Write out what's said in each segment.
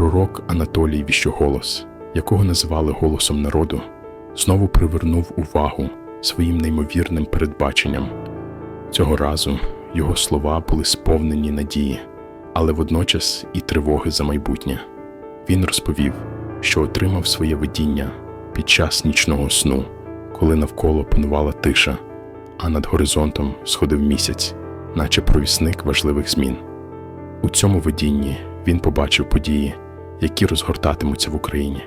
Пророк Анатолій Віщоголос, якого називали голосом народу, знову привернув увагу своїм неймовірним передбаченням. Цього разу його слова були сповнені надії, але водночас і тривоги за майбутнє. Він розповів, що отримав своє видіння під час нічного сну, коли навколо панувала тиша, а над горизонтом сходив місяць, наче провісник важливих змін. У цьому видінні він побачив події, які розгортатимуться в Україні,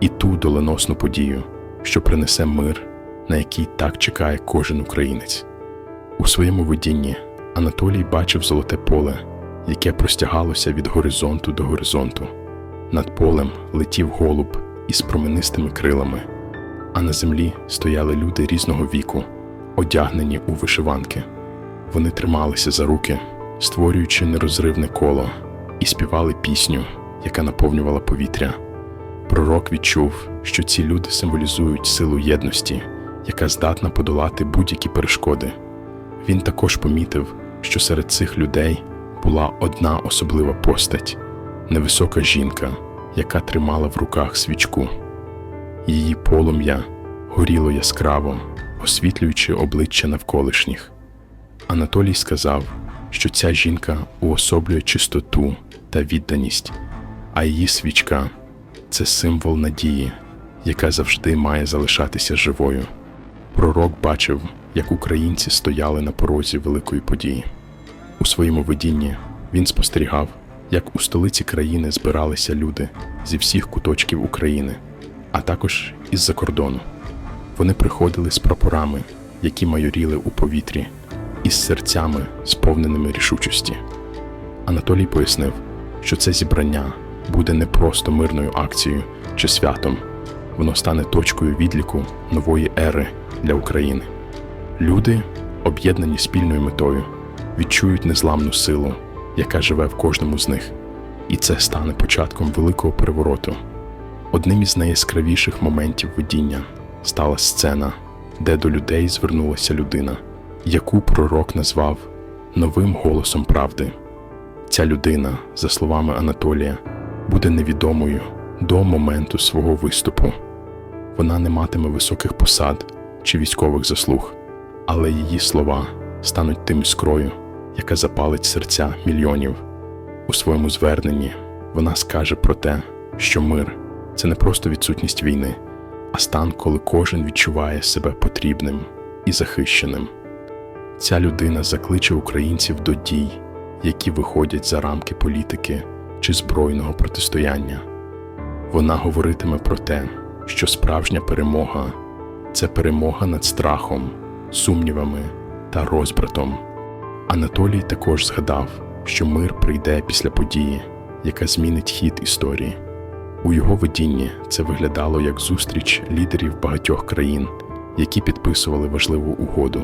і ту доленосну подію, що принесе мир, на який так чекає кожен українець. У своєму видінні Анатолій бачив золоте поле, яке простягалося від горизонту до горизонту. Над полем летів голуб із променистими крилами, а на землі стояли люди різного віку, одягнені у вишиванки. Вони трималися за руки, створюючи нерозривне коло, і співали пісню, яка наповнювала повітря. Пророк відчув, що ці люди символізують силу єдності, яка здатна подолати будь-які перешкоди. Він також помітив, що серед цих людей була одна особлива постать невисока жінка, яка тримала в руках свічку. Її полум'я горіло яскраво, освітлюючи обличчя навколишніх. Анатолій сказав, що ця жінка уособлює чистоту та відданість, а її свічка це символ надії, яка завжди має залишатися живою. Пророк бачив, як українці стояли на порозі великої події. У своєму видінні він спостерігав, як у столиці країни збиралися люди зі всіх куточків України, а також із-за кордону. Вони приходили з прапорами, які майоріли у повітрі, і з серцями, сповненими рішучості. Анатолій пояснив, що це зібрання буде не просто мирною акцією чи святом, воно стане точкою відліку нової ери для України. Люди, об'єднані спільною метою, відчують незламну силу, яка живе в кожному з них, і це стане початком великого перевороту. Одним із найяскравіших моментів видіння стала сцена, де до людей звернулася людина, яку пророк назвав новим голосом правди. Ця людина, за словами Анатолія, буде невідомою до моменту свого виступу. Вона не матиме високих посад чи військових заслуг, але її слова стануть тим іскрою, яка запалить серця мільйонів. У своєму зверненні вона скаже про те, що мир це не просто відсутність війни, а стан, коли кожен відчуває себе потрібним і захищеним. Ця людина закличе українців до дій, які виходять за рамки політики чи збройного протистояння. Вона говоритиме про те, що справжня перемога це перемога над страхом, сумнівами та розбратом. Анатолій також згадав, що мир прийде після події, яка змінить хід історії. У його видінні це виглядало як зустріч лідерів багатьох країн, які підписували важливу угоду.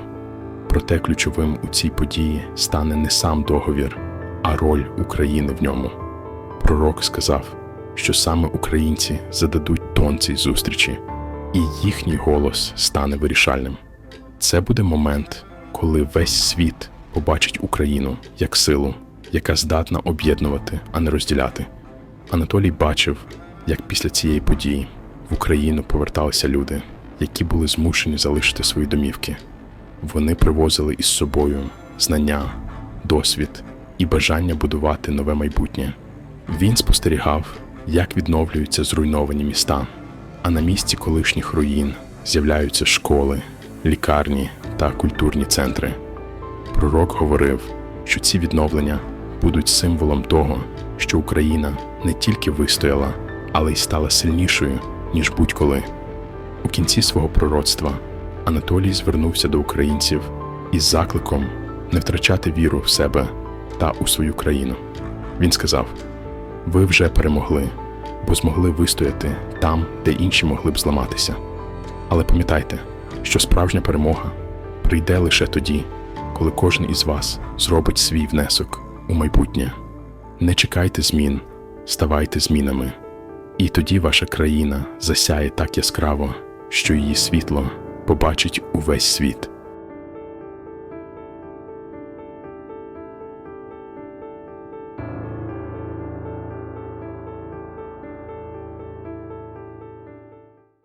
Проте ключовим у цій події стане не сам договір, а роль України в ньому. Пророк сказав, що саме українці зададуть тон цій зустрічі, і їхній голос стане вирішальним. Це буде момент, коли весь світ побачить Україну як силу, яка здатна об'єднувати, а не розділяти. Анатолій бачив, як після цієї події в Україну поверталися люди, які були змушені залишити свої домівки. Вони привозили із собою знання, досвід і бажання будувати нове майбутнє. Він спостерігав, як відновлюються зруйновані міста, а на місці колишніх руїн з'являються школи, лікарні та культурні центри. Пророк говорив, що ці відновлення будуть символом того, що Україна не тільки вистояла, але й стала сильнішою, ніж будь-коли. У кінці свого пророцтва Анатолій звернувся до українців із закликом не втрачати віру в себе та у свою країну. Він сказав: Ви вже перемогли, бо змогли вистояти там, де інші могли б зламатися. Але пам'ятайте, що справжня перемога прийде лише тоді, коли кожен із вас зробить свій внесок у майбутнє. Не чекайте змін, ставайте змінами, і тоді ваша країна засяє так яскраво, що її світло побачить увесь світ.